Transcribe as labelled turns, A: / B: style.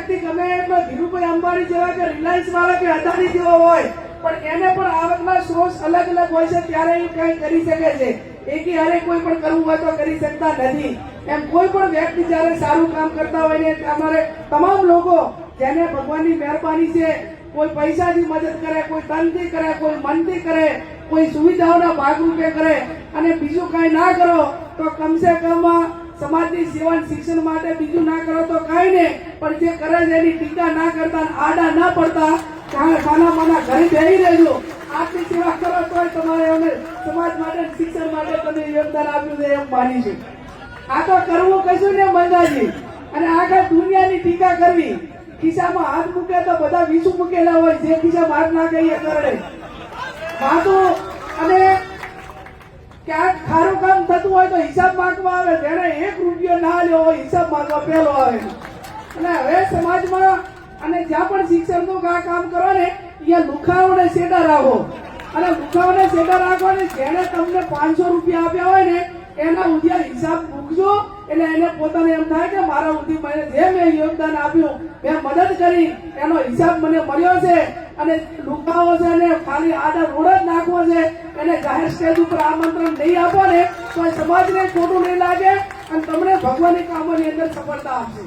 A: વ્યક્તિ ગમે એટલો ધીરુભાઈ અંબાણી જેવા કે રિલાયન્સ વાળા કે અદાણી જેવો હોય, પણ એને પણ આવકના સોર્સ અલગ અલગ હોય છે, ત્યારે એ કંઈ કરી શકે છે. એકી હારે કોઈ પણ કરવું હોય તો કરી શકતા નથી. એમ કોઈ પણ વ્યક્તિ જ્યારે સારું કામ કરતા હોય ને, અમારે તમામ લોકો જેને ભગવાનની મહેરબાની છે, કોઈ પૈસાથી મદદ કરે, કોઈ તનથી કરે, કોઈ મનથી કરે, કોઈ સુવિધાઓના ભાગરૂપે કરે, અને બીજું કાંઈ ના કરો, તો કમસે કમ સમાજની સેવા શિક્ષણ માટે બીજું ના કરો તો કાંઈ નહીં. પણ જે કરે છે એની ટીકા ના કરતા આડા ના પડતા ખાના માના ઘરે બેસી રહેજો. આપની સેવા કરો તો તમારે અમે સમાજ માટે શિક્ષણ માટે તમે યોગદાન આપ્યું છે એમ માની છે. આ તો કરવું કશું ને મંદાજી. અને આખા દુનિયાની ટીકા કરવી. ખિસ્સામાં હાથ મૂકે તો બધા વિસુ મૂકેલા હોય, જે ખિસ્સામાં હાથ ના કહીએ કરડે માથું અને ક્યાંક ખારું કામ થતું હોય તો હિસાબ માંગવા આવે. જેને એક રૂપિયો ના હોય, હિસાબ માંગવા પહેલો આવે. અને હવે સમાજમાં અને જ્યાં પણ શિક્ષણનું આ કામ કરો ને ત્યાં લુખાઓ ને સેટા રાખો. અને લુખાઓને સેટા રાખો ને જેને તમને પાંચસો રૂપિયા આપ્યા હોય ને, એના ઉદ્યા હિસાબ મૂકજો. એટલે એને પોતાને એમ થાય કે મારા ઉધી મને જે મેં યોગદાન આપ્યું, મેં મદદ કરી, એનો હિસાબ મને મળ્યો છે. અને લુકાઓ છે ને, ખાલી આડા રોડ જ નાખવો છે. જાહેર સ્ટેજ ઉપર આમંત્રણ નહીં આપો ને તો સમાજને ખોટું નહીં લાગે અને તમને ભગવાનની કામોની અંદર સફળતા આપશે.